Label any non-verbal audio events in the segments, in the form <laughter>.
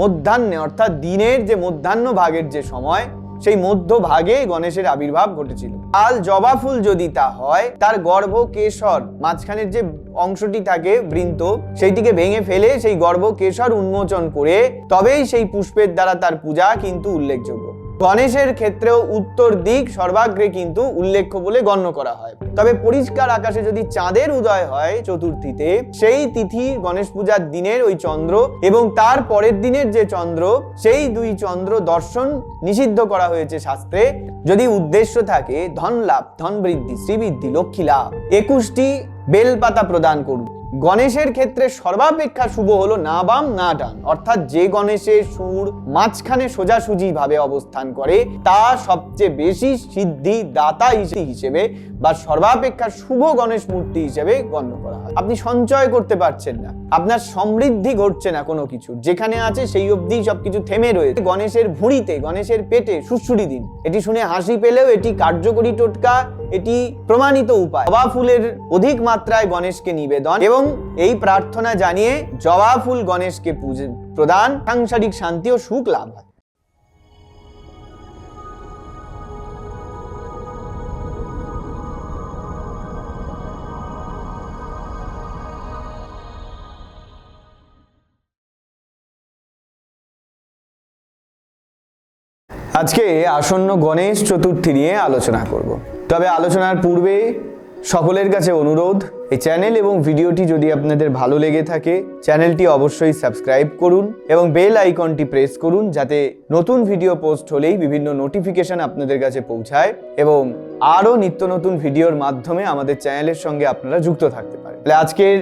মধ্যাহ্নে, অর্থাৎ দিনের যে মধ্যাহ্ন ভাগের যে সময়, সেই মধ্য ভাগে গণেশের আবির্ভাব ঘটেছিল। আল জবা ফুল যদি তা হয়, তার গর্ভ কেশর, মাঝখানের যে অংশটি থাকে বৃন্ত, সেইটিকে ভেঙে ফেলে সেই গর্ভ কেশর উন্মোচন করে, তবেই সেই পুষ্পের দ্বারা তার পূজা কিন্তু উল্লেখযোগ্য। গণেশের ক্ষেত্রেও উত্তর দিক সর্বাগ্রে কিন্তু উল্লেখ্য বলে গণ্য করা হয়। তবে পরিষ্কার আকাশে যদি চাঁদের উদয় হয় চতুর্থীতে, সেই তিথি গণেশ পূজার দিনের ওই চন্দ্র এবং তার পরের দিনের যে চন্দ্র, সেই দুই চন্দ্র দর্শন নিষিদ্ধ করা হয়েছে শাস্ত্রে। যদি উদ্দেশ্য থাকে, ধন লাভ, ধন বৃদ্ধি, শ্রীবৃদ্ধি, লক্ষ্মী লাভ। একুশটি বেলপাতা প্রদান করুন। গণেশের ক্ষেত্রে সর্বাপেক্ষা শুভ হলো না বাম, না ডান। অর্থাৎ যে গণেশের সুর মাঝখানে সোজাসুজি ভাবে অবস্থান করে, তা সবচেয়ে বেশি সিদ্ধি দাতা হিসে- হিসেবে বা সর্বাপেক্ষা শুভ গণেশ মূর্তি হিসেবে গণ্য করা হয়। আপনি সঞ্চয় করতে পারছেন না। আপনার সমৃদ্ধি ঘটছে না কোনো কিছু। যেখানে আছে সেই অবধি সবকিছু থেমে রয়েছে। গণেশের ভুঁড়িতে, গণেশের পেটে সুসুরি দিন। এটি শুনে হাসি পেলেও এটি কার্যকরী টোটকা, এটি প্রমাণিত উপায়। জবা ফুলের অধিক মাত্রায় গণেশকে নিবেদন এবং এই প্রার্থনা জানিয়ে জবা ফুল গণেশকে প্রদান, সাংসারিক শান্তি ও সুখ লাভ হয়। আজকে আসন্ন গণেশ চতুর্থী নিয়ে আলোচনা করব। তবে আলোচনার পূর্বে সকলের কাছে অনুরোধ এই চ্যানেল এবং ভিডিওটি যদি আপনাদের ভালো লেগে থাকে চ্যানেলটি অবশ্যই সাবস্ক্রাইব করুন এবং বেল আইকনটি প্রেস করুন যাতে নতুন ভিডিও পোস্ট হলেই বিভিন্ন নোটিফিকেশন আপনাদের কাছে পৌঁছায় এবং আরও নিত্য নতুন ভিডিওর মাধ্যমে আমাদের চ্যানেলের সঙ্গে আপনারা যুক্ত থাকতে পারেন। তাহলে আজকের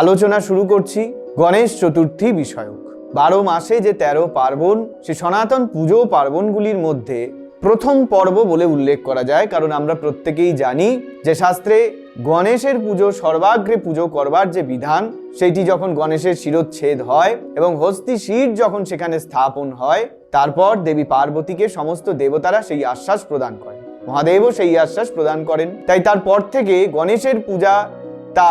আলোচনা শুরু করছি গণেশ চতুর্থী বিষয়ক। বারো মাসে যে তেরো পার্বণ, সে সনাতন পুজো পার্বণগুলির মধ্যে প্রথম পর্ব বলে উল্লেখ করা যায়, কারণ আমরা প্রত্যেকেই জানি যে শাস্ত্রে গণেশের পুজো, সর্বাগ্রে পুজো করবার যে বিধান, সেটি যখন গণেশের শিরোচ্ছেদ হয় এবং হস্তি শির যখন সেখানে স্থাপন হয়, তারপর দেবী পার্বতীকে সমস্ত দেবতারা সেই আশ্বাস প্রদান করেন। মহাদেবও সেই আশ্বাস প্রদান করেন। তাই তারপর থেকে গণেশের পূজা, তা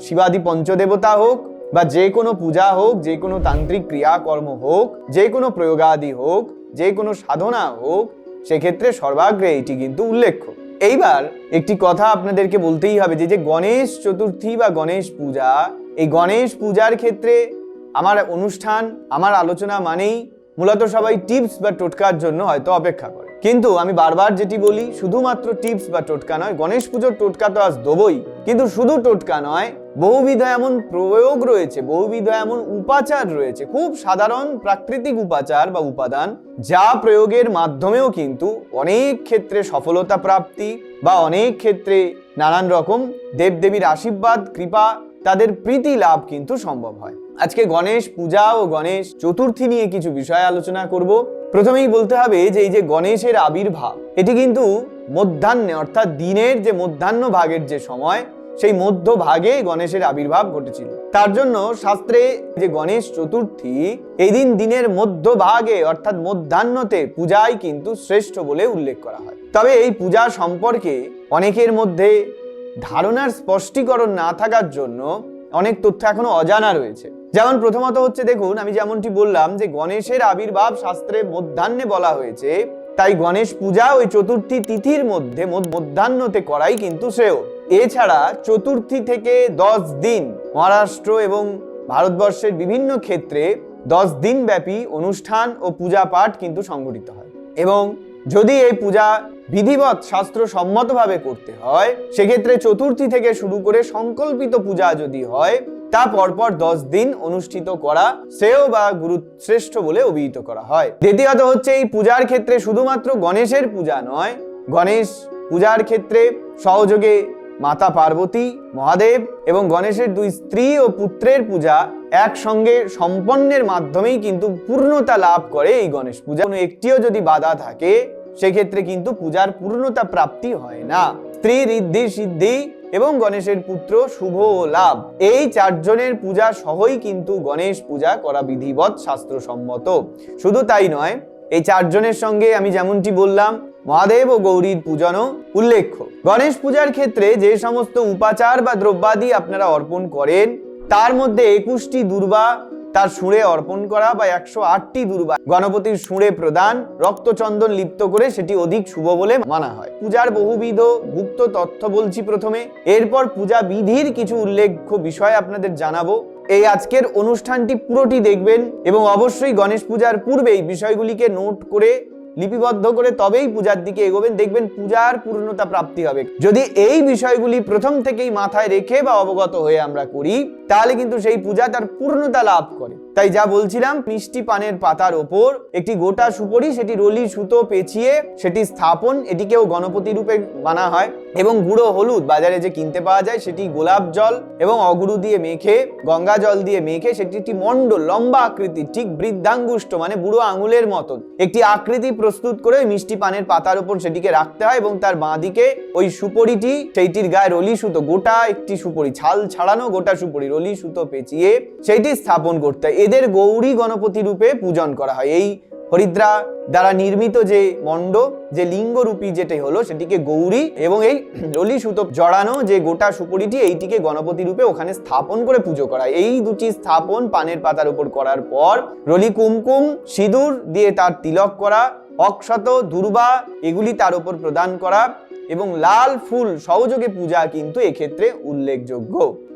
শিবাদি পঞ্চদেবতা হোক বা যে কোনো পূজা হোক, যে কোনো তান্ত্রিক ক্রিয়াকর্ম হোক, যে কোনো প্রয়োগাদি হোক, যে কোনো সাধনা হোক, সেক্ষেত্রে সর্বাগ্রে এটি কিন্তু উল্লেখ্য। এইবার একটি কথা আপনাদেরকে বলতেই হবে যে যে গণেশ চতুর্থী বা গণেশ পূজা, এই গণেশ পূজার ক্ষেত্রে আমার অনুষ্ঠান, আমার আলোচনা মানেই মূলত সবাই টিপস বা টোটকার জন্য হয়তো অপেক্ষা করে। কিন্তু আমি বারবার যেটি বলি, শুধুমাত্র টিপস বা টোটকা নয়, গণেশ পুজোর টোটকা তো আজ দেবই। কিন্তু শুধু টোটকা নয় বহুবিধ এমন প্রয়োগ রয়েছে, বহুবিধ এমন উপাচার রয়েছে, খুব সাধারণ প্রাকৃতিক উপাচার বা উপাদান যা প্রয়োগের মাধ্যমেও কিন্তু অনেক ক্ষেত্রে সফলতা প্রাপ্তি বা অনেক ক্ষেত্রে নানান রকম দেবদেবীর আশীর্বাদ, কৃপা তাদের প্রীতি লাভ কিন্তু সম্ভব হয়। আজকে গণেশ পূজা ও গণেশ চতুর্থী নিয়ে কিছু বিষয় আলোচনা করব। প্রথমেই বলতে হবে যে এই যে গণেশের আবির্ভাব, এটি কিন্তু মধ্যাহ্নে অর্থাৎ দিনের যে মধ্যাহ্ন ভাগের যে সময় সেই মধ্য ভাগে গণেশের আবির্ভাব ঘটেছিল। তার জন্য শাস্ত্রে যে গণেশ চতুর্থী এই দিন দিনের মধ্য ভাগে অর্থাৎ মধ্যাহ্নতে পূজাই কিন্তু শ্রেষ্ঠ বলে উল্লেখ করা হয়। তবে এই পূজা সম্পর্কে অনেকের মধ্যে ধারণার স্পষ্টীকরণ না থাকার জন্য অনেক তথ্য এখনও অজানা রয়েছে। যেমন প্রথমত হচ্ছে দেখুন, আমি যেমনটি বললাম যে গণেশের আবির্ভাব শাস্ত্রে মধ্যাহ্নে বলা হয়েছে, তাই গণেশ পূজা ওই চতুর্থী তিথির মধ্যে মধ্যাহ্নতে করাই কিন্তু শ্রেয়। এছাড়া চতুর্থী থেকে দশ দিন মহারাষ্ট্র এবং ভারতবর্ষের বিভিন্ন ক্ষেত্রে দশ দিন ব্যাপী অনুষ্ঠান ও পূজা পাঠ কিন্তু সংঘটিত হয়। এবং যদি এই পূজা বিধিবৎ শাস্ত্র সম্মতভাবে করতে হয়, সেক্ষেত্রে চতুর্থী থেকে শুরু করে সংকল্পিত পূজা যদি হয়, তা পরপর দশ দিন অনুষ্ঠিত করা শ্রেয় বা গুরু শ্রেষ্ঠ বলে অভিহিত করা হয়। দ্বিতীয়ত হচ্ছে এই পূজার ক্ষেত্রে শুধুমাত্র গণেশের পূজা নয়, গণেশ পূজার ক্ষেত্রে সহযোগে মাতা পার্বতী, মহাদেব এবং গণেশের দুই স্ত্রী ও পুত্রের পূজা একসঙ্গে সম্পন্নের মাধ্যমেই কিন্তু পূর্ণতা লাভ করে এই গণেশ পূজা। কোনো একটিও যদি বাধা থাকে, সেক্ষেত্রে কিন্তু পূজার পূর্ণতা প্রাপ্তি হয় না। স্ত্রী ঋদ্ধি সিদ্ধি এবং গণেশের পুত্র শুভ ও লাভ, এই চারজনের পূজা সহই কিন্তু গণেশ পূজা করা বিধিবৎ শাস্ত্রসম্মত। শুধু তাই নয়, এই চারজনের সঙ্গে আমি যেমনটি বললাম মহাদেব ও গৌরীর পূজনও উল্লেখ্য। গণেশ পূজার ক্ষেত্রে যে সমস্ত উপাচার বা দ্রব্যাদি আপনারা অর্পণ করেন, তার মধ্যে একুশটি দুর্বা, তার সুরে অর্পণ করা বা একশো আটটি দুর্বা, গণপতির সুরে প্রদান, রক্তচন্দন লিপ্ত করে সেটি অধিক শুভ বলে মানা হয়। পূজার বহুবিধ গুপ্ত তথ্য বলছি প্রথমে। এরপর পূজা বিধির কিছু উল্লেখ্য বিষয় আপনাদের জানাব। এই আজকের অনুষ্ঠানটি পুরোটি দেখবেন এবং অবশ্যই গণেশ পূজার পূর্বে এই বিষয়গুলিকে নোট করে লিপিবদ্ধ করে তবেই পূজার দিকে এগোবেন, দেখবেন পূজার পূর্ণতা প্রাপ্তি হবে। যদি এই বিষয়গুলি প্রথম থেকেই মাথায় রেখে বা অবগত হয়ে আমরা করি, তাহলে কিন্তু সেই পূজা তার পূর্ণতা লাভ করে। তাই যা বলছিলাম, মিষ্টি পানের পাতার ওপর একটি গোটা সুপরি, সেটি রলি সুতো পেঁচিয়ে সেটি স্থাপন, এটিকেও গণপতি রূপে মানা হয় এবং গুঁড়ো হলুদ বাজারে যে কিনতে পাওয়া যায়, সেটি গোলাপ জল এবং অগুরু দিয়ে মেখে, গঙ্গা জল দিয়ে মেখে, সেটি একটি মণ্ডল, লম্বা আকৃতি, ঠিক বৃদ্ধাঙ্গুষ্ট মানে বুড়ো আঙুলের মতন। একটি আকৃতি প্রস্তুত করে মিষ্টি পানের পাতার উপর সেটিকে রাখতে হয় এবং তার বাঁ দিকে ওই সুপরিটি, সেইটির গায়ে রলি সুতো, গোটা একটি সুপরি, ছাল ছাড়ানো গোটা সুপরি, রলি সুতো পেঁচিয়ে সেইটি স্থাপন করতে হয়। এদের গৌরী গণপতি রূপে পূজন করা হয় এই হরিদ্রা দ্বারা নির্মিত যে মণ্ড যে লিঙ্গরূপী যেটি হলো, সেটিকে গৌরী এবং এই রলি সুতো জড়ানো যে গোটা সুপরিটি, এইটিকে গণপতি রূপে ওখানে স্থাপন করে পুজো করা। এই দুটি স্থাপন পানের পাতার উপর করার পর রলি কুমকুম, সিঁদুর দিয়ে তার তিলক করা, অক্ষত, দুর্বা, এগুলি তার উপর প্রদান করা এবং লাল ফুল সহযোগে পূজা কিন্তু এক্ষেত্রে উল্লেখযোগ্য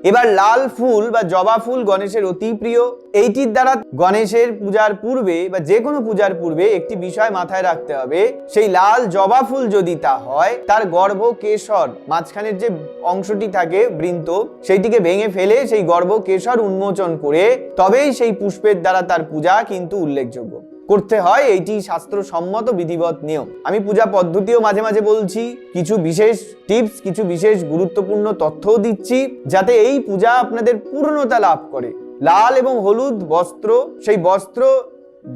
এবার লাল ফুল বা জবা ফুল গণেশের অতি প্রিয়। এইটির দ্বারা গণেশের পূজার পূর্বে বা যে কোনো পূজার পূর্বে একটি বিষয় মাথায় রাখতে হবে। সেই লাল জবা ফুল যদি তা হয়, তার গর্ভ কেশর মাঝখানের যে অংশটি থাকে বৃন্ত, সেইটিকে ভেঙে ফেলে সেই গর্ভ কেশর উন্মোচন করে তবেই সেই পুষ্পের দ্বারা তার পূজা কিন্তু উল্লেখযোগ্য। করতে হয়, এইটি শাস্ত্রসম্মত বিধিবৎ নিয়ম। আমি পূজা পদ্ধতিও মাঝে মাঝে বলছি, কিছু বিশেষ টিপস কিছু বিশেষ গুরুত্বপূর্ণ তথ্যও দিচ্ছি, যাতে এই পূজা আপনাদের পূর্ণতা লাভ করে। লাল এবং হলুদ বস্ত্র, সেই বস্ত্র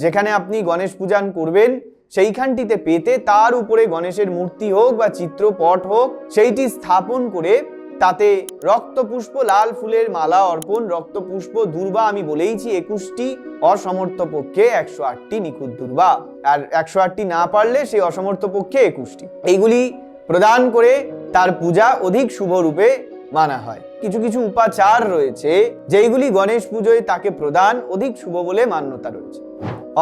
যেখানে আপনি গণেশ পূজান করবেন, সেইখানটিতে পেতে তার উপরে গণেশের মূর্তি হোক বা চিত্রপট হোক, সেইটি স্থাপন করে তাতে রক্তপুষ্প লাল ফুলের মালা অর্পণ, রক্তপুষ্প দুর্বা আমি বলেইছি একুশটি অসমর্থ পক্ষে একশো আটটি নিখুঁত দুর্বা। আর একশো আটটি না পারলে সেই অসমর্থ পক্ষে একুশটি। এইগুলি প্রদান করে তার পূজা অধিক শুভ রূপে মানা হয়। কিছু কিছু উপাচার রয়েছে, যেইগুলি গণেশ পুজোয় তাকে প্রদান অধিক শুভ বলে মান্যতা রয়েছে।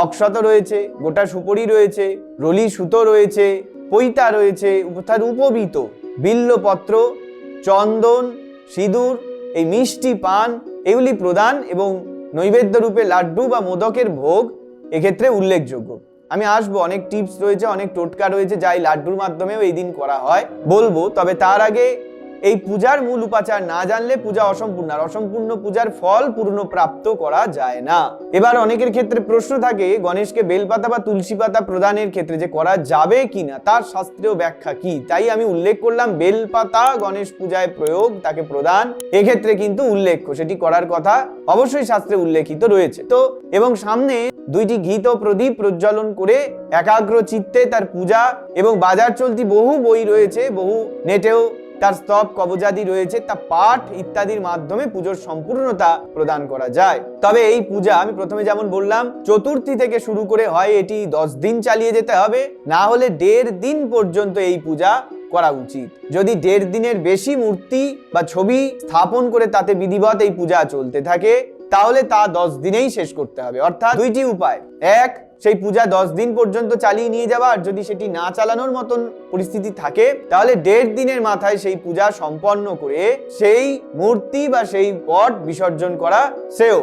অক্ষত রয়েছে, গোটা সুপরি রয়েছে, রলি সুতো রয়েছে, পৈতা রয়েছে অর্থাৎ উপবিত বিল্লপত্র চন্দন, সিঁদুর, এই মিষ্টি পান এগুলি প্রদান এবং নৈবেদ্য রূপে লাড্ডু বা মোদকের ভোগ এক্ষেত্রে উল্লেখযোগ্য। আমি আসব, অনেক টিপস রয়েছে, অনেক টোটকা রয়েছে যা এই লাড্ডুর মাধ্যমেও এই দিন করা হয়। বলব, তবে তার আগে এই পূজার মূল উপাচার না জানলে পূজা অসম্পূর্ণ, আর অসম্পূর্ণ পূজার ফল পূর্ণ প্রাপ্ত করা যায় না। এবার অনেকের ক্ষেত্রে প্রশ্ন থাকে, গণেশকে বেলপাতা বা তুলসী পাতা প্রদানের ক্ষেত্রে যে করা যাবে কিনা, তার শাস্ত্রীয় ব্যাখ্যা কি? তাই আমি উল্লেখ করলাম, বেলপাতা গণেশ পূজায় প্রয়োগ, তাকে প্রদান। এক্ষেত্রে কিন্তু উল্লেখ্য, সেটি করার কথা অবশ্যই শাস্ত্রে উল্লেখিত রয়েছে। তো, এবং সামনে দুইটি ঘিত প্রদীপ প্রজ্বলন করে একাগ্র চিত্তে তার পূজা এবং বাজার চলতি বহু বই রয়েছে, বহু নেটেও তার স্তব কবজাদি রয়েছে, তা পাঠ ইত্যাদির মাধ্যমে পুজোর সম্পূর্ণতা প্রদান করা যায়। তবে এই পূজা, আমি প্রথমে যেমন বললাম, চতুর্থী থেকে শুরু করে হয়, এটি দশ দিন চালিয়ে যেতে হবে। না হলে দেড় দিন পর্যন্ত এই পূজা করা উচিত। যদি দেড় দিনের বেশি মূর্তি বা ছবি স্থাপন করে তাতে বিধিবত এই পূজা চলতে থাকে, তাহলে তা দশ দিনেই শেষ করতে হবে। অর্থাৎ দুইটি উপায়। এক সেই পূজা দশ দিন পর্যন্ত চালিয়ে নিয়ে যাওয়া, আর যদি সেটি না চালানোর মতন পরিস্থিতি থাকে, তাহলে দেড় দিনের মাথায় সেই পূজা সম্পন্ন করে সেই মূর্তি বা সেই পট বিসর্জন করা সেও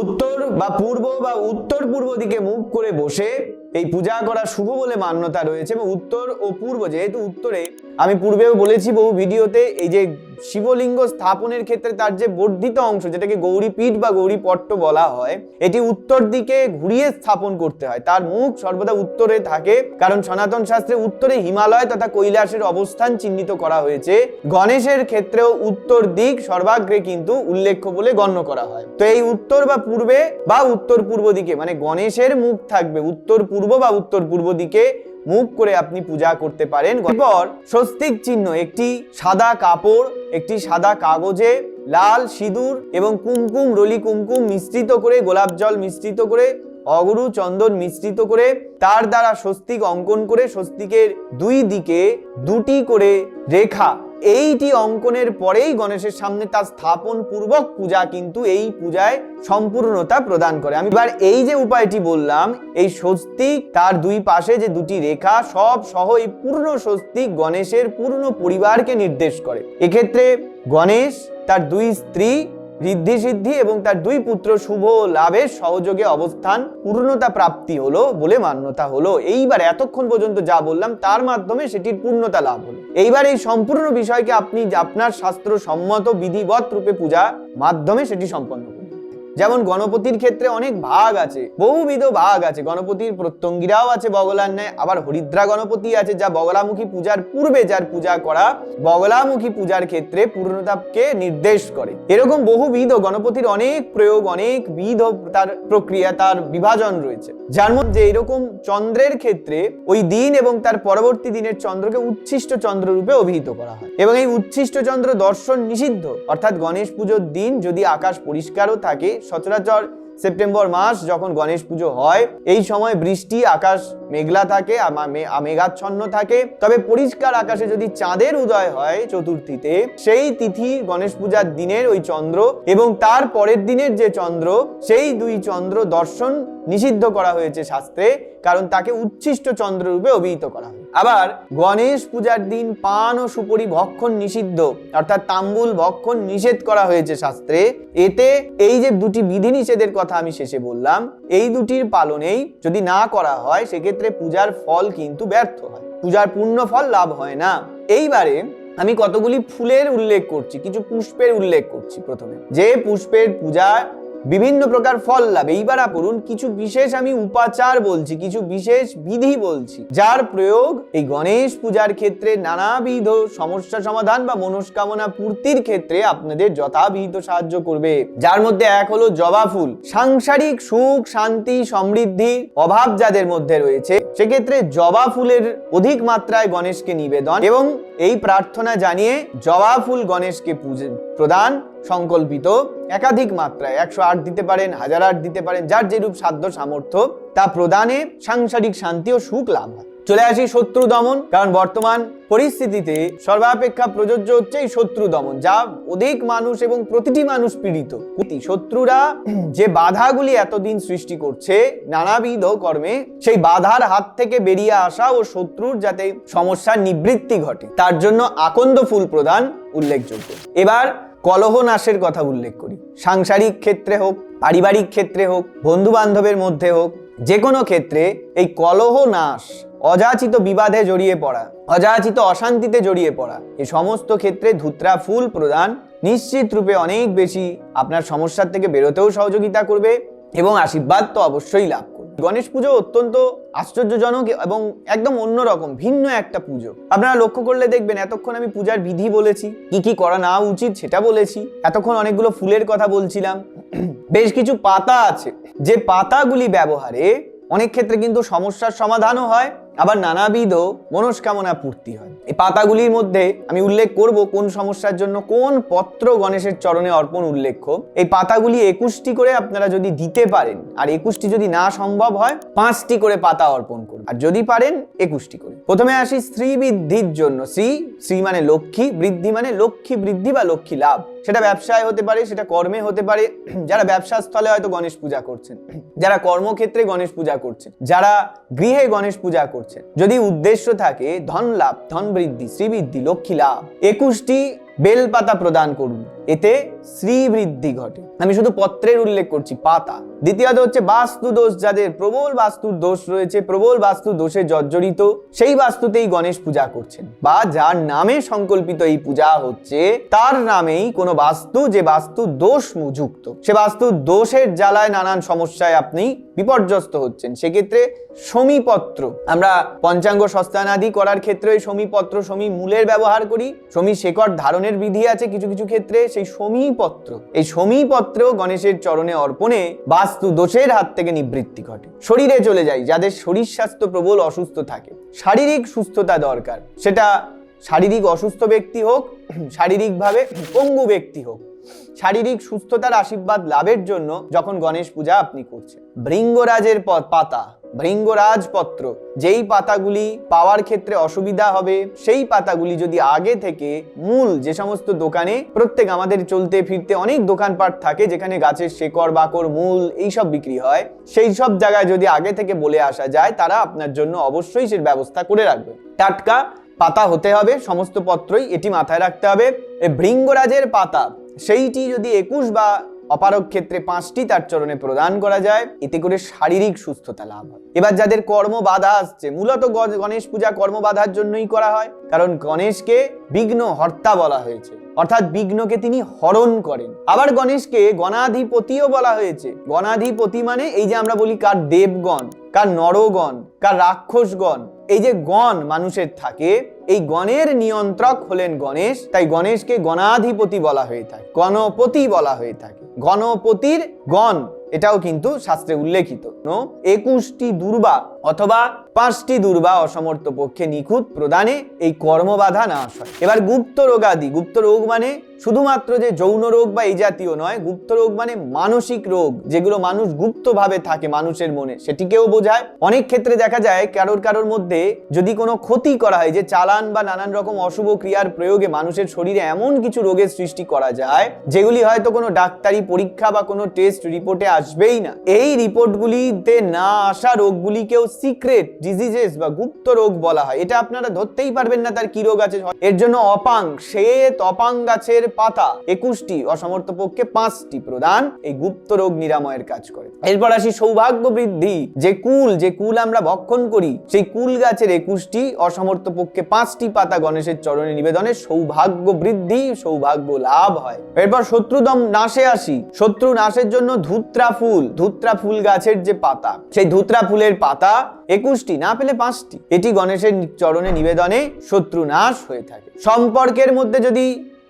উত্তর বা পূর্ব বা উত্তর পূর্ব দিকে মুখ করে বসে এই পূজা করা শুভ বলে মান্যতা রয়েছে এবং উত্তর ও পূর্ব, যেহেতু উত্তরে আমি পূর্বেও বলেছি বহু ভিডিওতে, এই যে শিবলিঙ্গ স্থাপনের ক্ষেত্রে তার যে বর্ধিত অংশ, যেটাকে গৌরীপীঠ বা গৌরীপট্ট বলা হয়, এটি উত্তর দিকে ঘুরিয়ে স্থাপন করতে হয়। তার মুখ সর্বদা উত্তরে থাকে, কারণ সনাতন শাস্ত্রে উত্তরে হিমালয় তথা কৈলাসের অবস্থান চিহ্নিত করা হয়েছে। গণেশের ক্ষেত্রেও উত্তর দিক সর্বাগ্রে কিন্তু উল্লেখ্য বলে গণ্য করা হয়। তো এই উত্তর বা পূর্বে বা উত্তর পূর্ব দিকে মানে গণেশের মুখ থাকবে উত্তর পূর্ব বা উত্তর পূর্ব দিকে মুখ করে আপনি পূজা করতে পারেন। এরপর স্বস্তিক চিহ্ন, একটি সাদা কাপড়, একটি সাদা কাগজে লাল সিঁদুর এবং কুমকুম, রলি কুমকুম মিশ্রিত করে, গোলাপ জল মিশ্রিত করে, অগুরু চন্দন মিশ্রিত করে, তার দ্বারা স্বস্তিক অঙ্কন করে, স্বস্তিকের দুই দিকে দুটি করে রেখা এইটি অঙ্কনের পরেই গণেশের সামনে তার স্থাপন পূর্বক পূজা কিন্তু এই পূজায় সম্পূর্ণতা প্রদান করে। আমি এবার এই যে উপায়টি বললাম, এই স্বস্তিক তার দুই পাশে যে দুটি রেখা, সব সহ এই পূর্ণ স্বস্তিক গণেশের পূর্ণ পরিবারকে নির্দেশ করে। এক্ষেত্রে গণেশ, তার দুই স্ত্রী ঋদ্ধি সিদ্ধি এবং তার দুই পুত্র শুভ লাভের সহযোগে অবস্থান, পূর্ণতা প্রাপ্তি হলো বলে মান্যতা হলো। এইবার এতক্ষণ পর্যন্ত যা বললাম, তার মাধ্যমে সেটির পূর্ণতা লাভ হলো। এইবার এই সম্পূর্ণ বিষয়কে আপনি আপনার শাস্ত্র সম্মত বিধিবৎ রূপে পূজা মাধ্যমে সেটি সম্পন্ন যেমন গণপতির ক্ষেত্রে অনেক ভাগ আছে, বহুবিধ ভাগ আছে। গণপতির প্রত্যঙ্গীরাও আছে বগলার ন্যায়, আবার হরিদ্রা গণপতি আছে যা বগলামুখী পূজার পূর্বে যার পূজা করা বগলামুখী পূজার ক্ষেত্রে পূর্ণতাপকে নির্দেশ করে। এরকম বহুবিধ গণপতির অনেক প্রয়োগ, অনেক বিধ তার প্রক্রিয়া, তার বিভাজন রয়েছে। যার মধ্যে এরকম চন্দ্রের ক্ষেত্রে ওই দিন এবং তার পরবর্তী দিনের চন্দ্রকে উচ্ছিষ্ট চন্দ্র রূপে অভিহিত করা হয়। এবং এই উচ্ছিষ্ট চন্দ্র দর্শন নিষিদ্ধ। অর্থাৎ গণেশ পুজোর দিন যদি আকাশ পরিষ্কারও থাকে সচরাচর সেপ্টেম্বর মাস যখন গণেশ পুজো হয়, এই সময় বৃষ্টি, আকাশ মেঘলা থাকে মেঘাচ্ছন্ন থাকে। তবে পরিষ্কার আকাশে যদি চাঁদের উদয় হয় চতুর্থীতে, সেই তিথি গণেশ পূজার দিনের ওই চন্দ্র এবং তার পরের দিনের যে চন্দ্র, সেই দুই চন্দ্র দর্শন নিষিদ্ধ করা হয়েছে শাস্ত্রে, কারণ তাকে উচ্ছিষ্ট চন্দ্র রূপে অভিহিত করা হয়। আবার গণেশ পূজার দিন পান ও সুপরি ভক্ষণ নিষিদ্ধ, অর্থাৎ তাম্বুল ভক্ষণ নিষেধ করা হয়েছে শাস্ত্রে। এতে এই যে দুটি বিধিনিষেধের কথা আমি শেষে বললাম, এই দুটির পালনেই যদি না করা হয়, সেক্ষেত্রে পূজার ফল কিন্তু ব্যর্থ হয়। পূজার পূর্ণ ফল লাভ হয় না। এইবারে আমি কতগুলি ফুলের উল্লেখ করছি, কিছু পুষ্পের উল্লেখ করছি প্রথমে। যে পুষ্পের পূজা বিভিন্ন প্রকার ফল লাভ। এইবার করুন কিছু বিশেষ আমি উপাচার বলছি, কিছু বিশেষ বিধি বলছি, যার প্রয়োগ এই গণেশ পূজার ক্ষেত্রে নানাবিধ সমস্যা সমাধান বা মনস্কামনা পূর্তির ক্ষেত্রে আপনাদের যথাবিহিত সাহায্য করবে। যার মধ্যে এক হলো জবা ফুল। সাংসারিক সুখ, শান্তি, সমৃদ্ধি অভাব যাদের মধ্যে রয়েছে, সেক্ষেত্রে জবা ফুলের অধিক মাত্রায় গণেশকে নিবেদন এবং এই প্রার্থনা জানিয়ে জবা ফুল গণেশকে প্রদান সংকল্পিত একাধিক মাত্রায়, একশো আট দিতে পারেন, হাজার আট দিতে পারেন, যার যেরূপ সাধ্য সামর্থ্য, তা প্রদানে সাংসারিক শান্তি ও সুখ লাভ হয়। চলে আসি শত্রু দমন, কারণ বর্তমান পরিস্থিতিতে সর্বাপেক্ষা প্রযোজ্য হচ্ছে এই শত্রু দমন, যা অধিক মানুষ এবং প্রতিটি মানুষ পীড়িত। শত্রুরা যে বাধাগুলি এতদিন সৃষ্টি করছে, নানাবিধ কর্মে, সেই বাধার হাত থেকে বেরিয়ে আসা ও শত্রুর যাতে সমস্যার নিবৃত্তি ঘটে, তার জন্য আকন্দ ফুল প্রদান উল্লেখযোগ্য। এবার কলহ নাশের কথা উল্লেখ করি। সাংসারিক ক্ষেত্রে হোক, পারিবারিক ক্ষেত্রে হোক বন্ধু বান্ধবের মধ্যে হোক যে কোনো ক্ষেত্রে এই কলহ নাশ অযাচিত বিবাদে জড়িয়ে পড়া, অযাচিত অশান্তিতে জড়িয়ে পড়া এই সমস্ত ক্ষেত্রে ধুত্রা ফুল প্রদান নিশ্চিত রূপে অনেক বেশি আপনার সমস্যার থেকে বেরোতেও সহযোগিতা করবে এবং আশীর্বাদ তো অবশ্যই লাভ। গণেশ পুজো অত্যন্ত আশ্চর্যজনক এবং একদম অন্যরকম, ভিন্ন একটা পুজো। আপনারা লক্ষ্য করলে দেখবেন এতক্ষণ আমি পূজার বিধি বলেছি, কি কি করা না উচিত সেটা বলেছি, এতক্ষণ অনেকগুলো ফুলের কথা বলছিলাম। <clears throat> বেশ কিছু পাতা আছে। যে পাতাগুলি ব্যবহারে অনেক ক্ষেত্রে কিন্তু সমস্যার সমাধানও হয় আবার নানাবিধ মনস্কামনা পূর্তি হয়। এই পাতাগুলির মধ্যে আমি উল্লেখ করব কোন সমস্যার জন্য কোন পত্র গণেশের চরণে অর্পণ উল্লেখ্য। এই পাতাগুলি একুশটি করে আপনারা যদি দিতে পারেন, আর একুশটি যদি না সম্ভব হয়, পাঁচটি করে পাতা অর্পণ করুন। আর যদি পারেন, একুশটি করে। প্রথমে আসি স্ত্রী বৃদ্ধির জন্য। শ্রী শ্রী মানে লক্ষ্মী, বৃদ্ধি মানে লক্ষ্মী বৃদ্ধি বা লক্ষ্মী লাভ। সেটা ব্যবসায় হতে পারে, সেটা কর্মে হতে পারে। যারা ব্যবসা স্থলে হয়তো গণেশ পূজা করছেন, যারা কর্মক্ষেত্রে গণেশ পূজা করছেন, যারা গৃহে গণেশ পূজা করছেন, যদি উদ্দেশ্য থাকে ধন লাভ, ধন বৃদ্ধি, শ্রীবৃদ্ধি, লক্ষ্মী লাভ, একুশটি বেলপাতা প্রদান করুন। এতে শ্রীবৃদ্ধি ঘটে। আমি শুধু পত্রের উল্লেখ করছি, পাতা। দ্বিতীয়ত হচ্ছে বাস্তু দোষ যাদের প্রবল বাস্তুর দোষ রয়েছে, প্রবল বাস্তু দোষে জর্জরিত, সেই বাস্তুতেই গণেশ পূজা করছেন। বা যার নামে সংকল্পিত এই পূজা হচ্ছে, তার নামেই কোনো বাস্তু যে বাস্তু দোষ যুক্ত সে বাস্তু দোষের জ্বালায় নানান সমস্যায় আপনি বিপর্যস্ত হচ্ছেন। সেক্ষেত্রে সমীপত্র, আমরা পঞ্চাঙ্গ সস্তানাদি করার ক্ষেত্রে সমীপত্র সমী মূলের ব্যবহার করি। সমী শেকড় ধারণের বিধি আছে কিছু কিছু ক্ষেত্রে সেই সমীপত্র। এই সমীপত্র গণেশের চরণে অর্পণে বাস্তু দোষের হাত থেকে নিবৃত্তি ঘটে। শরীরে চলে যায়, যাদের শরীর স্বাস্থ্য প্রবল অসুস্থ থাকে। শারীরিক সুস্থতা দরকার। সেটা শারীরিক অসুস্থ ব্যক্তি হোক, শারীরিকভাবে পঙ্গু ব্যক্তি হোক। শারীরিক সুস্থতার আশীর্বাদ লাভের জন্য যখন গণেশ পূজা আপনি করছেন। ভৃঙ্গরাজের প- পাতা ভৃঙ্গরাজ পত্র যেই পাতাগুলি পাওয়ার ক্ষেত্রে অসুবিধা হবে, সেই পাতাগুলি যদি আগে থেকে মূল যে সমস্ত দোকানে প্রত্যেক আমাদের চলতে ফিরতে অনেক দোকানপাট থাকে যেখানে গাছের শেকড়, বাকড়, মূল এইসব বিক্রি হয়, সেই সব জায়গায় যদি আগে থেকে বলে আসা যায়, তারা আপনার জন্য অবশ্যই সে ব্যবস্থা করে রাখবে। টাটকা পাতা হতে হবে, সমস্ত পত্রই এটি মাথায় রাখতে হবে। ভৃঙ্গরাজের পাতা, সেইটি যদি একুশ বা অপারক ক্ষেত্রে পাঁচটি তার চরণে প্রদান করা যায়, এতে করে শারীরিক সুস্থতা লাভ হয়। এবার যাদের কর্ম বাধা আসছে, মূলত গণেশ পূজা কর্ম বাধার জন্যই করা হয়, কারণ গণেশকে বিঘ্ন হর্তা বলা হয়েছে। অর্থাৎ বিঘ্নকে তিনি হরণ করেন। আবার গণেশকে গণাধিপতিও বলা হয়েছে। গণাধিপতি মানে এই যে আমরা বলি কার দেবগণ, কার নরগণ, কার রাক্ষসগণ এই যে গণ মানুষের থাকে, এই গণের নিয়ন্ত্রক হলেন গণেশ, তাই গণেশকে গণাধিপতি বলা হয়ে থাকে, গণপতি বলা হয়ে থাকে। গণপতির গণ, এটাও কিন্তু শাস্ত্রে উল্লেখিত। একুশটি দুর্বা অথবা পাঁচটি দুর্বা অসমর্থ পক্ষে নিখুঁত প্রদানে এই কর্মবাধা নাশ হয়। এবার গুপ্ত রোগাদি গুপ্ত রোগ মানে শুধুমাত্র যে যৌন রোগ বা এই জাতীয় নয়, গুপ্ত রোগ মানে মানসিক রোগ, যেগুলো মানুষ গুপ্তভাবে থাকে মানুষের মনে। সেটিকেও বোঝায়। অনেক ক্ষেত্রে দেখা যায়, কারোর কারোর মধ্যে যদি কোনো ক্ষতি করা হয়, যে চালান বা নানান রকম অশুভ ক্রিয়ার প্রয়োগে মানুষের শরীরে এমন কিছু রোগের সৃষ্টি করা যায়, যেগুলি হয়তো কোনো ডাক্তারি পরীক্ষা বা কোনো টেস্ট রিপোর্টে আসবেই না। এই রিপোর্টগুলিতে না আসা রোগগুলিকেও সিক্রেট ডিজিজেস বা গুপ্ত রোগ বলা হয়। এটা আপনারা ধরতেই পারবেন না তার কি রোগ আছে। এর জন্য অপাং, শ্বেত অপাং গাছের পাতা একুশটি, অসমর্থ পক্ষে পাঁচটি প্রদান। এই গুপ্ত রোগ নিরাময়ের কাজ করে। এরপর আসি সৌভাগ্য বৃদ্ধি। যে কুল যে কুল আমরা ভক্ষণ করি, সেই কুল গাছের একুশটি, অসমর্থ পক্ষে পাঁচটি পাতা গণেশের চরণে নিবেদনে সৌভাগ্য বৃদ্ধি, সৌভাগ্য লাভ হয়। এরপর শত্রুদম নাশে আসি। শত্রু নাশের জন্য ধুত্রা ফুল ধুত্রা ফুল গাছের যে পাতা, সেই ধুত্রা ফুলের পাতা একুশটি, না পেলে পাঁচটি। এটি গণেশের চরণে নিবেদনে শত্রু নাশ হয়ে থাকে। সম্পর্কের মধ্যে যদি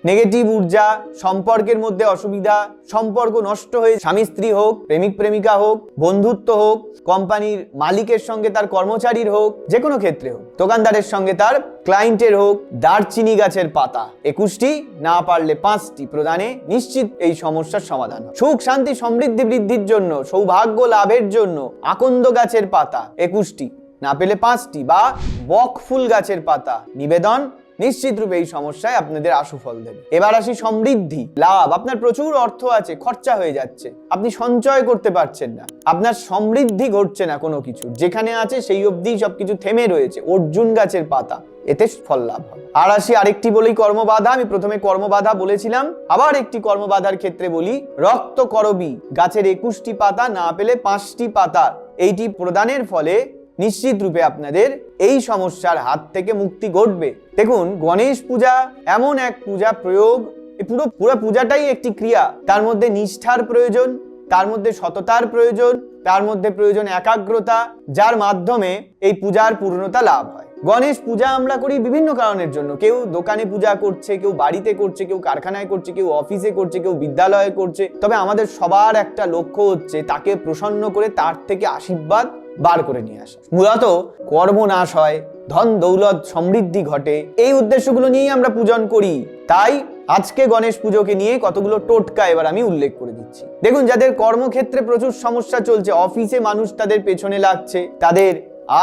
নেগেটিভ ঊর্জা, সম্পর্কের মধ্যে অসুবিধা, সম্পর্ক নষ্ট হয়ে স্বামী স্ত্রী হোক, প্রেমিক প্রেমিকা হোক, বন্ধুত্ব হোক, কোম্পানির মালিকের সঙ্গে তার কর্মচারীর হোক যে কোনো ক্ষেত্রে হোক, দোকানদারের সঙ্গে তার ক্লায়েন্টের হোক, দারচিনি গাছের পাতা। একুশটি, না পারলে পাঁচটি প্রদানে নিশ্চিত এই সমস্যার সমাধান সুখ, শান্তি, সমৃদ্ধি বৃদ্ধির জন্য, সৌভাগ্য লাভের জন্য আকন্দ গাছের পাতা। একুশটি, না পেলে পাঁচটি বা বক ফুল গাছের পাতা। নিবেদন নিশ্চিত রূপে এই সমস্যায় আপনাদের আশু ফল দেবে। এবার আসি সমৃদ্ধি। লাভ। আপনার প্রচুর অর্থ আছে, খরচা হয়ে যাচ্ছে। আপনি সঞ্চয় করতে পারছেন না। আপনার সমৃদ্ধি ঘটছে না কোনো কিছু যেখানে আছে সেই অবধি সবকিছু থেমে রয়েছে, অর্জুন গাছের পাতা। এতে ফল লাভ হবে। আর আসি আরেকটি বলেই কর্মবাধা। আমি প্রথমে কর্মবাধা বলেছিলাম। আবার একটি কর্মবাধার ক্ষেত্রে বলি রক্ত করবি গাছের একুশটি পাতা না পেলে পাঁচটি পাতা। এইটি প্রদানের ফলে নিশ্চিত রূপে আপনাদের এই সমস্যার হাত থেকে মুক্তি ঘটবে। দেখুন, গণেশ পূজা এমন এক পূজা প্রয়োগ। পুরো পুরো পূজাটাই একটি ক্রিয়া। তার মধ্যে নিষ্ঠার প্রয়োজন, তার মধ্যে সততার প্রয়োজন, তার মধ্যে প্রয়োজন একাগ্রতা, যার মাধ্যমে এই পূজার পূর্ণতা লাভ হয়। গণেশ পূজা আমরা করি বিভিন্ন কারণের জন্য। কেউ দোকানে পূজা করছে, কেউ বাড়িতে করছে, কেউ কারখানায় করছে, কেউ অফিসে করছে, কেউ বিদ্যালয়ে করছে। তবে আমাদের সবার একটা লক্ষ্য হচ্ছে তাকে প্রসন্ন করে তার থেকে আশীর্বাদ বার করে নিয়ে আসা। মূলত কর্মনাশ হয়, ধন দৌলত সমৃদ্ধি ঘটে, এই উদ্দেশ্যগুলো নিয়েই আমরা পূজন করি। তাই আজকে গণেশ পুজোকে নিয়ে কতগুলো টোটকা এবার আমি উল্লেখ করে দিচ্ছি। দেখুন, যাদের কর্মক্ষেত্রে প্রচুর সমস্যা চলছে, অফিসে মানুষ তাদের পেছনে লাগছে, তাদের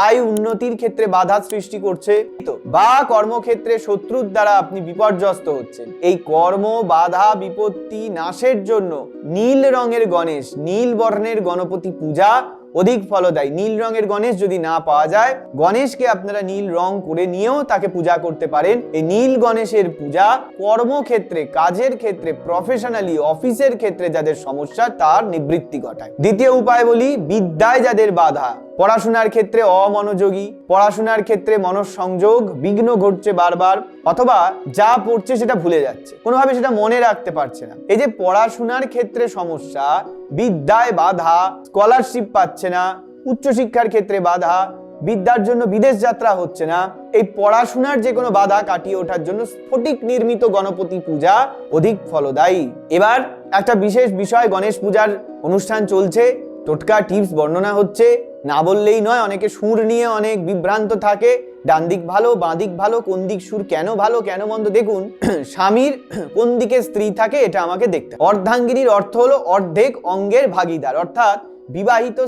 আয় উন্নতির ক্ষেত্রে বাধা সৃষ্টি করছে বা কর্মক্ষেত্রে শত্রুর দ্বারা আপনি বিপর্যস্ত হচ্ছেন। এই কর্ম, বাধা, বিপত্তি নাশের জন্য নীল রঙের গণেশ, নীল বর্ণের গণপতি পূজা অধিক ফলদায়ী নীল রঙের গণেশ যদি না পাওয়া যায়, গণেশকে আপনারা নীল রং করে নিয়েও তাকে পূজা করতে পারেন। এই নীল গণেশের পূজা কর্মক্ষেত্রে, কাজের ক্ষেত্রে প্রফেশনালি অফিসের ক্ষেত্রে যাদের সমস্যা, তার নিবৃত্তি ঘটায়। দ্বিতীয় উপায় বলি, বিদ্যায় যাদের বাধা। পড়াশোনার ক্ষেত্রে অমনোযোগী, পড়াশোনার ক্ষেত্রে মনঃসংযোগ, বিঘ্ন ঘটছে বারবার, অথবা যা পড়ছে সেটা ভুলে যাচ্ছে। কোনোভাবে সেটা মনে রাখতে পারছে না। এই যে পড়াশোনার ক্ষেত্রে সমস্যা, বিদ্যায় বাধা স্কলারশিপ পাচ্ছে না, উচ্চশিক্ষার ক্ষেত্রে বাধা, বিদ্যার জন্য বিদেশ যাত্রা হচ্ছে না, এই পড়াশোনার যে কোনো বাধা কাটিয়ে ওঠার জন্য স্ফটিক নির্মিত গণপতি পূজা অধিক ফলদায়ী। এবার একটা বিশেষ বিষয় গণেশ পূজার অনুষ্ঠান চলছে, টোটকা টিপস বর্ণনা হচ্ছে না বললেই নয়, অনেকে সুর নিয়ে অনেক বিভ্রান্ত থাকে। ডান দিক ভালো, বাঁ দিক ভালো, কোন দিক সুর কেন ভালো, কেন মন্দ? দেখুন, <clears throat> স্বামীর <clears throat> কোন দিকে স্ত্রী থাকে, এটা আমাকে দেখতে অর্ধাঙ্গিনীর অর্থ হলো অর্ধেক অঙ্গের ভাগিদার। অর্থাৎ বিবাহিত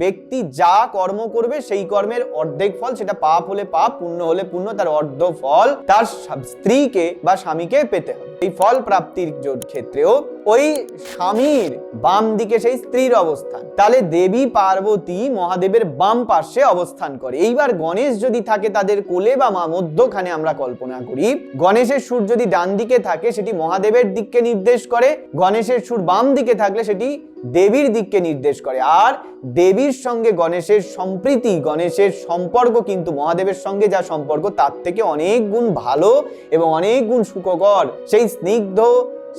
ব্যক্তি যা কর্ম করবে সেই কর্মের অর্ধেক ফল, সেটা পাপ হলে পাপ, পুণ্য হলে পুণ্য, তার অর্ধ ফল তার স্ত্রীকে বা স্বামীকে পেতে হবে। এই ফল প্রাপ্তির ক্ষেত্রেও ওই স্বামীর বাম দিকে সেই স্ত্রীর অবস্থান, তাহলে দেবী পার্বতী মহাদেবের বাম পার্শ্বে অবস্থান করে। এইবার গণেশ যদি থাকে তাদের কোলে বা মা মধ্যখানে আমরা কল্পনা করি, গণেশের সুর যদি ডান দিকে থাকে সেটি মহাদেবের দিককে নির্দেশ করে, গণেশের সুর বাম দিকে থাকলে সেটি দেবীর দিককে নির্দেশ করে। আর দেবীর সঙ্গে গণেশের সম্প্রীতি, গণেশের সম্পর্ক কিন্তু মহাদেবের সঙ্গে যা সম্পর্ক, তার থেকে অনেক গুণ ভালো এবং অনেক গুণ সুখকর। সেই স্নিগ্ধ,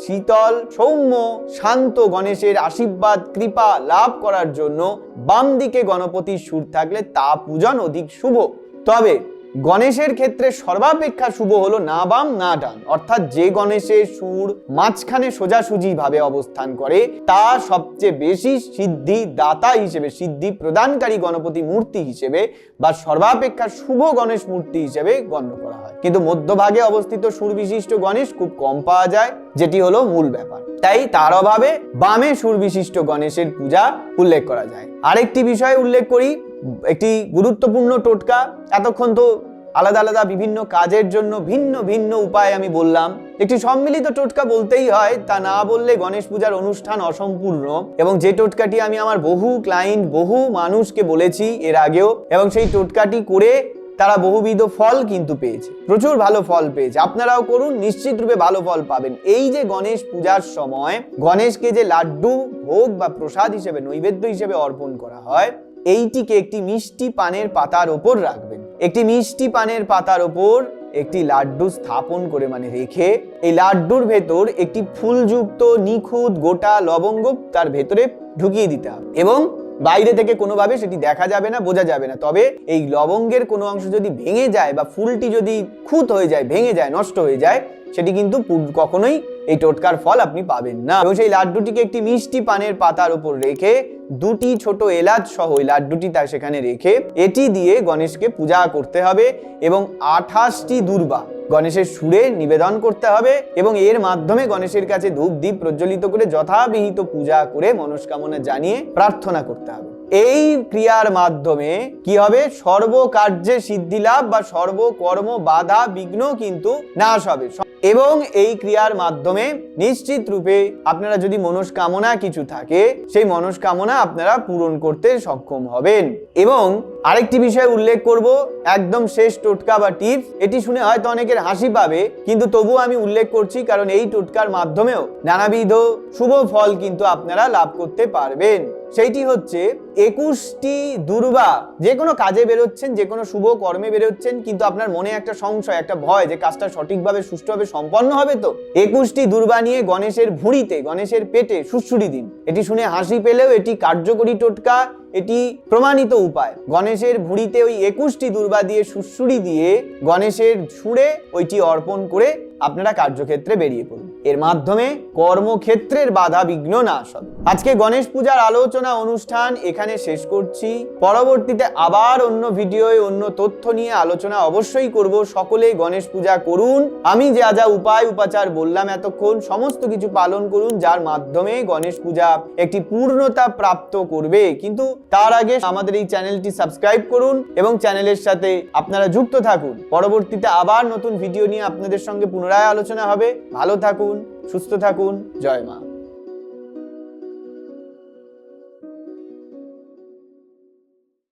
শীতল, সৌম্য, শান্ত গণেশের আশীর্বাদ, কৃপা লাভ করার জন্য বাম দিকে গণপতির সুর থাকলে তা পূজন অধিক শুভ। তবে গণেশের ক্ষেত্রে সর্বাপেক্ষা শুভ হলো না বাম, না ডান। অর্থাৎ যে গণেশের সুর মাঝখানে সোজাসুজি ভাবে অবস্থান করে, তা সবচেয়ে বেশি সিদ্ধি দাতা হিসেবে সিদ্ধি প্রদানকারী গণপতি মূর্তি হিসেবে বা সর্বাপেক্ষা শুভ গণেশ মূর্তি হিসেবে গণ্য করা হয়। কিন্তু মধ্যভাগে অবস্থিত সুর বিশিষ্ট গণেশ খুব কম পাওয়া যায়, যেটি হলো মূল ব্যাপার। তাই তার অভাবে বামে সুর বিশিষ্ট গণেশের পূজা উল্লেখ করা যায়। আরেকটি বিষয় উল্লেখ করি একটি গুরুত্বপূর্ণ টোটকা। এতক্ষণ তো আলাদা আলাদা বিভিন্ন কাজের জন্য ভিন্ন ভিন্ন উপায় আমি বললাম। একটি সম্মিলিত টোটকা বলতেই হয়, তা না বললে গণেশ পূজার অনুষ্ঠান অসম্পূর্ণ। এবং যে টোটকাটি আমি আমার বহু ক্লায়েন্ট, বহু মানুষকে বলেছি এর আগেও, এবং সেই টোটকাটি করে তারা বহুবিধ ফল কিন্তু পেয়েছে। প্রচুর ভালো ফল পেয়েছে। আপনারাও করুন, নিশ্চিত রূপে ভালো ফল পাবেন। এই যে গণেশ পূজার সময়, গণেশকে যে লাড্ডু, ভোগ বা প্রসাদ হিসেবে, নৈবেদ্য হিসেবে অর্পণ করা হয় এইটিকে একটি মিষ্টি পানের পাতার ওপর রাখবেন। একটি মিষ্টি পানের পাতার ওপর একটি লাড্ডু স্থাপন করে মানে রেখে এই লাড্ডুর ভেতর একটি ফুলযুক্ত, নিখুঁত গোটা লবঙ্গ তার ভেতরে ঢুকিয়ে দিতে হবে এবং বাইরে থেকে কোনোভাবে সেটি দেখা যাবে না, বোঝা যাবে না। তবে এই লবঙ্গের কোনো অংশ যদি ভেঙে যায় বা ফুলটি যদি খুঁত হয়ে যায়, ভেঙে যায়, নষ্ট হয়ে যায়, সেটি কিন্তু কখনোই এই টোটকার ফল আপনি পাবেন না। এবং সেই লাড্ডুটিকে একটি মিষ্টি পানের পাতার উপর রেখে দুটি ছোট এলাচ সহ ওই লাড্ডুটি তার সেখানে রেখে এটি দিয়ে গণেশকে পূজা করতে হবে এবং আঠাশটি দুর্বা গণেশের সুরে নিবেদন করতে হবে এবং এর মাধ্যমে গণেশের কাছে ধূপ দ্বীপ প্রজ্বলিত করে যথাবিহিত পূজা করে মনস্কামনা জানিয়ে প্রার্থনা করতে হবে। এই ক্রিয়ার মাধ্যমে কি হবে? সর্বকার্যে সিদ্ধি লাভ বা সর্বকর্ম বাধা বিঘ্ন কিন্তু নাশ হবে। এবং এই ক্রিয়ার মাধ্যমে নিশ্চিত রূপে আপনারা যদি মনস্কামনা কিছু থাকে, সেই মনস্কামনা আপনারা পূরণ করতে সক্ষম হবেন। এবং আরেকটি বিষয় উল্লেখ করব, একদম শেষ টোটকা বা টিপস, এটি শুনে হয়তো অনেকের হাসি পাবে, কিন্তু তবু আমি উল্লেখ করছি কারণ এই টোটকার মাধ্যমেও নানাবিধ শুভ ফল কিন্তু আপনারা লাভ করতে পারবেন। সেইটি হচ্ছে একুশটি দুর্বা যে কোনো কাজে বেরোচ্ছেন, যে কোনো শুভ কর্মে বেরোচ্ছেন, কিন্তু আপনার মনে একটা সংশয়, একটা ভয় যে কাজটা সঠিকভাবে, সুষ্ঠুভাবে সম্পন্ন হবে তো? একুশটি দুর্বা নিয়ে গণেশের ভুঁড়িতে, গণেশের পেটে সুশ্রুড়ি দিন। এটি শুনে হাসি পেলেও এটি কার্যকরী টোটকা, এটি প্রমাণিত উপায়। গণেশের ভুঁড়িতে ওই একুশটি দুর্বা দিয়ে সুশ্রুড়ি দিয়ে গণেশের সুরে ওইটি অর্পণ করে আপনারা কার্যক্ষেত্রে বেরিয়ে পড়ুন। এর মাধ্যমে কর্মক্ষেত্রের বাধা বিঘ্ন নাশ হবে। আজকে গণেশ পূজার আলোচনা অনুষ্ঠান এখানে শেষ করছি। পরবর্তীতে আবার অন্য ভিডিওয়ে অন্য তথ্য নিয়ে আলোচনা অবশ্যই করব। সকলে গণেশ পূজা করুন। আমি যা যা উপায় উপাচার বললাম এতক্ষণ, সমস্ত কিছু পালন করুন, যার মাধ্যমে গণেশ পূজা একটি পূর্ণতা প্রাপ্ত করবে। কিন্তু তার আগে আমাদের এই চ্যানেলটি সাবস্ক্রাইব করুন এবং চ্যানেলের সাথে আপনারা যুক্ত থাকুন। পরবর্তীতে আবার নতুন ভিডিও নিয়ে আপনাদের সঙ্গে পুনরায় আলোচনা হবে। ভালো থাকুন সুস্থ থাকুন। জয় মা।